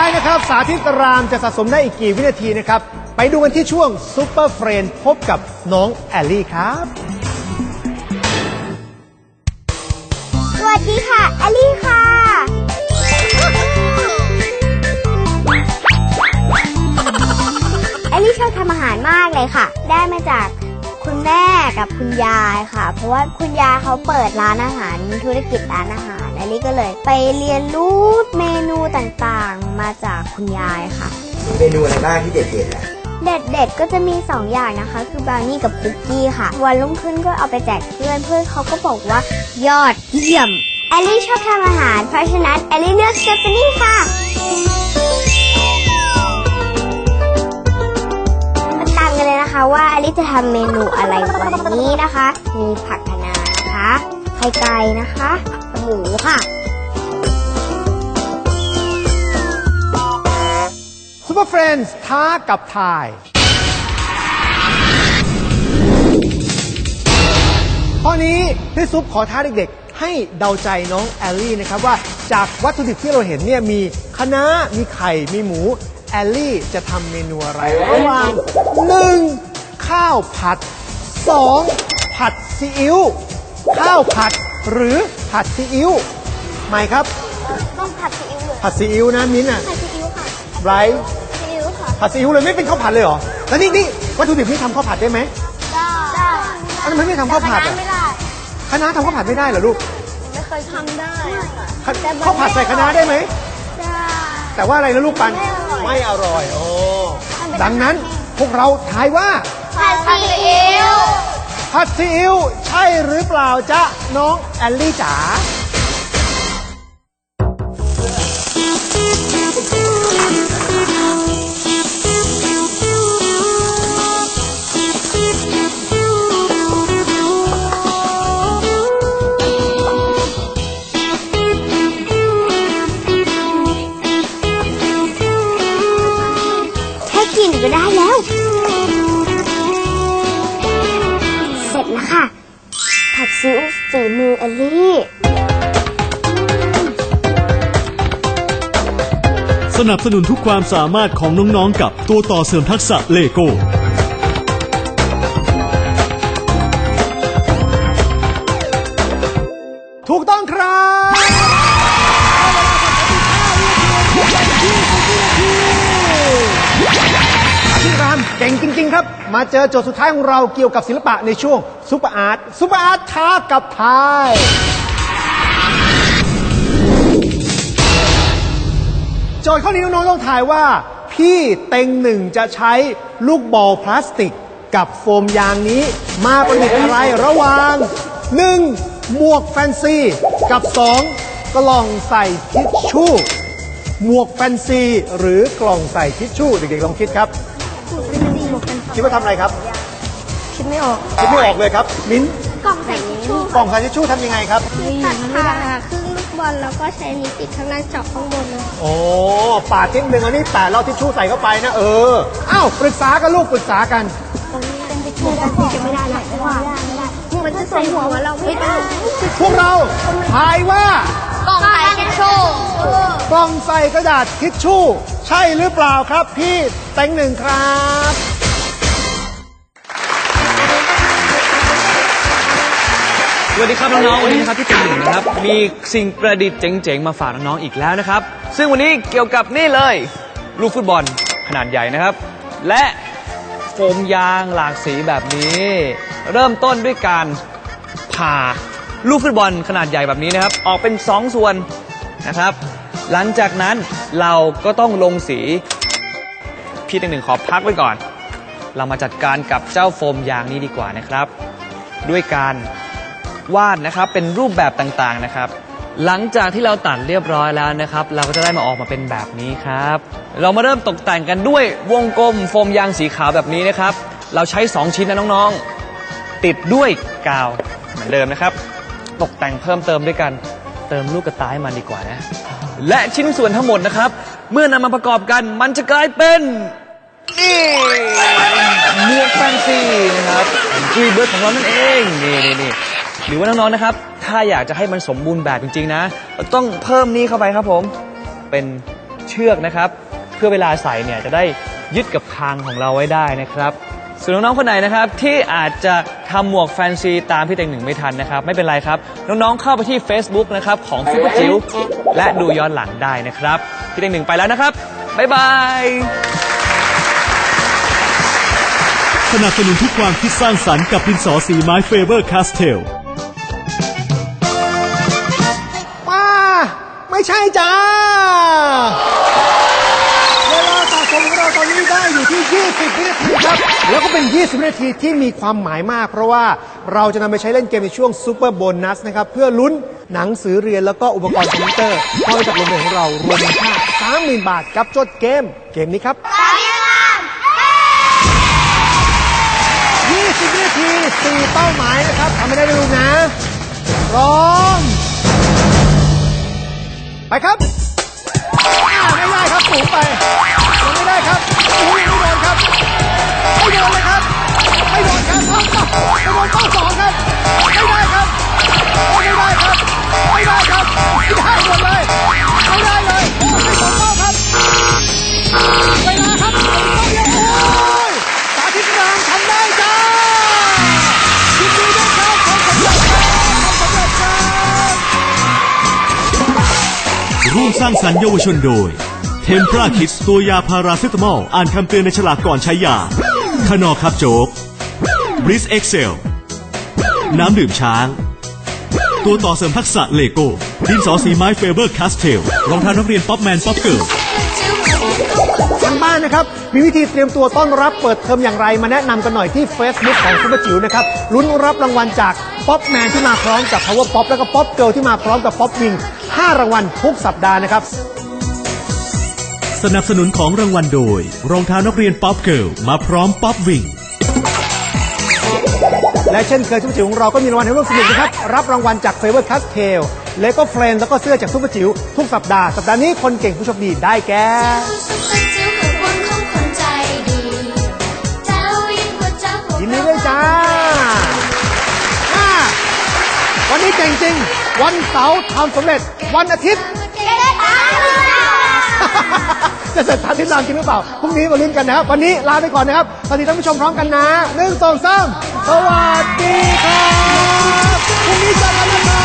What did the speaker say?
ท้ายนะครับสาธิตรามจะสะสมได้อีกกี่วินาทีนะครับ ไปดูกันที่ช่วงซูเปอร์เฟรนพบกับน้องแอลลี่ครับ สวัสดีค่ะ แอลลี่ค่ะ แอลลี่ชอบทำอาหารมากเลยค่ะ ได้มาจากคุณแม่กับคุณยายค่ะ เพราะว่าคุณยายเขาเปิดร้านอาหารมีธุรกิจร้านอาหาร ลลี่ก็เลย ไปเรียนรู้เมนูต่างๆ มาจากคุณยายค่ะ มีเมนูอะไรบ้างที่เด็ดๆอะเด็ดๆก็จะมี 2 อย่างนะคะ คือบราวนี่กับคุกกี้ค่ะ วันรุ่งขึ้นก็เอาไปแจกเพื่อนเพื่อนเขาก็บอกว่ายอดเยี่ยม แอลลี่ชอบทำอาหาร เพราะฉะนั้นแอลลี่เลือกสเตฟานี่ค่ะมาตามกันเลยนะคะว่าแอลลี่จะทำเมนูอะไรวันนี้นะคะ มีผักคะน้านะคะ ไข่ไก่นะคะหมูค่ะซูเปอร์เฟรนด์ท้ากับทาย ข้อนี้พี่ซุปขอท้าเด็กๆ ให้เดาใจน้องแอลลี่นะครับว่าจากวัตถุดิบที่เราเห็นเนี่ยมีคะน้ามีไข่ มีหมู แอลลี่จะทำเมนูอะไรระหว่าง 1. ข้าวผัด 2. ผัดซีอิ๊ว ข้าวผัดหรือผัดซีอิ๊วไม่ครับ ต้องผัดซีอิ๊วเลยผัดซีอิ๊วนะมิ้นท์อะผัดซีอิ๊วค่ะไบรท์ซีอิ๊วค่ะผัดซีอิ๊วเลยไม่เป็นข้าวผัดเลยเหรอแล้วนี่นี่วัตถุดิบนี่ทำข้าวผัดได้ไหมได้ได้อ้าวทำไมไม่ทำข้าวผัดอะไม่ได้คะน้าทำข้าวผัดไม่ได้เหรอลูกไม่เคยทำได้ค่ะข้าข้าวผัดใส่คะน้าได้ไหมได้แต่ว่าอะไรนะลูกปันไม่อร่อยไม่อร่อยโอ้ดังนั้นพวกเราทายว่าผัดซีอิ๊ว ผัดซีอิ๊วใช่หรือเปล่าจ๊ะน้องแอลลี่จ๋า ฝีมือแอลลี่ สนับสนุนทุกความสามารถของน้องๆกับตัวต่อเสริมทักษะเลโก้ ก่งจริง ๆ ครับ มาเจอโจทย์สุดท้ายของเราเกี่ยวกับศิลปะในช่วงซุปเปอร์อาร์ตซุปเปอร์อาร์ตท้ากับทายโจทย์ข้อนี้น้องๆต้องถ่ายว่า พี่เต็งหนึ่งจะใช้ลูกบอลพลาสติก กับโฟมยางนี้ มาประดิษฐ์อะไรระหว่าง 1. หมวกแฟนซี กับ 2. กล่องใส่ทิชชู่หมวกแฟนซี หรือกล่องใส่ทิชชู่เด็กๆลองคิดครับ คิดว่าทำอะไรครับคิดไม่ออกคิดไม่ออกเลยครับ มิ้นท์กล่องใส่ทิชชู่กล่องใส่ทิชชู่ทำยังไงครับตัดผ่าครึ่งลูกบอลแล้วก็ใช้นิ้วติดข้างล่างเจาะข้างบนนะโอ้ปาดทิ้งหนึ่งอันนี้แปะเราทิชชู่ใส่เข้าไปนะเอออ้าวปรึกษากันลูกปรึกษากันเป็นทิชชู่กันจะไม่ได้หรอกเพราะว่ามันจะใส่หัวเราไม่ได้พวกเราทายว่ากล่องใส่ทิชชู่กล่องใส่กระดาษทิชชู่ ใช่หรือเปล่าครับพี่แตงหนึ่งครับ สวัสดีครับน้องๆ วันนี้นะครับที่เป็นหนึ่งนะครับ มีสิ่งประดิษฐ์เจ๋งๆ มาฝากน้องๆ อีกแล้วนะครับ ซึ่งวันนี้เกี่ยวกับนี่เลย ลูกฟุตบอลขนาดใหญ่นะครับ และโฟมยางหลากสีแบบนี้ เริ่มต้นด้วยการผ่าลูกฟุตบอลขนาดใหญ่แบบนี้นะครับ ออกเป็น 2 ส่วนนะครับ หลังจากนั้นเราก็ต้องลงสีพี่หนึ่งหนึ่งขอพักไว้ก่อน เรามาจัดการกับเจ้าโฟมยางนี้ดีกว่านะครับ ด้วยการ วาดนะครับ เป็นรูปแบบต่างๆนะครับ หลังจากที่เราตัดเรียบร้อยแล้วนะครับ เราก็จะได้มาออกมาเป็นแบบนี้ครับ เรามาเริ่มตกแต่งกันด้วยวงกลมโฟมยางสีขาวแบบนี้นะครับ เราใช้ 2 ชิ้นนะน้องๆ ติดด้วยกาวเหมือนเดิมนะครับ ตกแต่งเพิ่มเติมด้วยกัน เติมลูกกระต่ายมันดีกว่านะ และชิ้นส่วนทั้งหมดนะครับ เมื่อนำมาประกอบกันมันจะกลายเป็นนี่หมวกแฟนซีนะครับจุยเบิร์ดของเรานั่นเอง นี่นี่นี่ หรือว่าน้องๆนะครับ ถ้าอยากจะให้มันสมบูรณ์แบบจริงๆนะต้องเพิ่มนี้เข้าไปครับผมเป็นเชือกนะครับ เพื่อเวลาใส่เนี่ยจะได้ยึดกับคางของเราไว้ได้นะครับส่วนน้องๆคนไหนนะครับที่อาจจะทำหมวกแฟนซีตามพี่เต็งหนึ่งไม่ทันนะครับ ไม่เป็นไรครับ น้องๆเข้าไปที่ Facebook นะครับของซุปเปอร์จิ๋วและดูย้อนหลังได้นะครับ พี่เต็งหนึ่งไปแล้วนะครับ บ๊ายบาย สนับสนุนทุกความคิดสร้างสรรค์กับดินสอสีไม้เฟเบอร์คาสเทล ไม่ใช่จ้า เวลาสะสมของเราตอนนี้ได้อยู่ที่ 20 วินาทีครับ แล้วก็เป็น 20 วินาทีที่มีความหมายมาก เพราะว่าเราจะนำไปใช้เล่นเกมในช่วงซูเปอร์โบนัสนะครับ เพื่อลุ้นหนังสือเรียนแล้วก็อุปกรณ์คอมพิวเตอร์เข้าไปจากโรงเรียนของเรารวมมูลค่า30,000 บาทกับโจทย์เกม เกมนี้ครับ 20 วินาที 4 เป้าหมายนะครับทำไม่ได้ไม่รู้นะพร้อม ไปครับอ่าไม่ได้ครับสูงไปยังไม่ได้ครับโอ้ยไม่โดนครับไม่โดนเลยครับไม่โดนครับไม่โดนข้อสองครับ สร้างสรรค์เยาวชนโดย เทมพราคิดตัวยาพาราเซตามอลอ่านคำเตือนในฉลากก่อนใช้ยาขนอครับโจ๊กบริสเอ็กเซลน้ำดื่มช้าง ตัวต่อเสริมทักษะเลโก้ดินสอสีไม้เฟเบอร์คาสเทลรองเท้านักเรียนป๊อปแมนป๊อปเกิร์ลทางบ้านนะครับ มีวิธีเตรียมตัวต้อนรับเปิดเทอมอย่างไรมาแนะนำกันหน่อยที่ Facebook ของซุปเปอร์จิ๋วนะครับลุ้นรับรางวัลจาก ป๊อปแมนที่มาพร้อมกับ Power Pop แล้วก็ป๊อปเกิลที่มาพร้อมกับป๊อปวิง5รางวัลทุกสัปดาห์นะครับ สนับสนุนของรางวัลโดย รองเท้านักเรียนป๊อปเกิร์ลมาพร้อมป๊อปวิงและเช่นเคยซุปเปอร์จิ๋วของเราก็มีรางวัลให้ร่วมสนุกนะครับ รับรางวัลจาก Favor Castell เลโก้เฟรนแล้วก็เสื้อจากซุปเปอร์จิ๋วทุกสัปดาห์ สัปดาห์นี้คนเก่งผู้โชคดีได้แก่ จริงวันเสาร์ทำสำเร็จ วันอาทิตย์ จะเสร็จทันที่รามจริงหรือเปล่า พรุ่งนี้มาลุ้นกันนะครับ วันนี้ลาไปก่อนนะครับ สวัสดีท่านผู้ชมพร้อมกันนะหนึ่งสองสามสวัสดีครับ พรุ่งนี้เจอกัน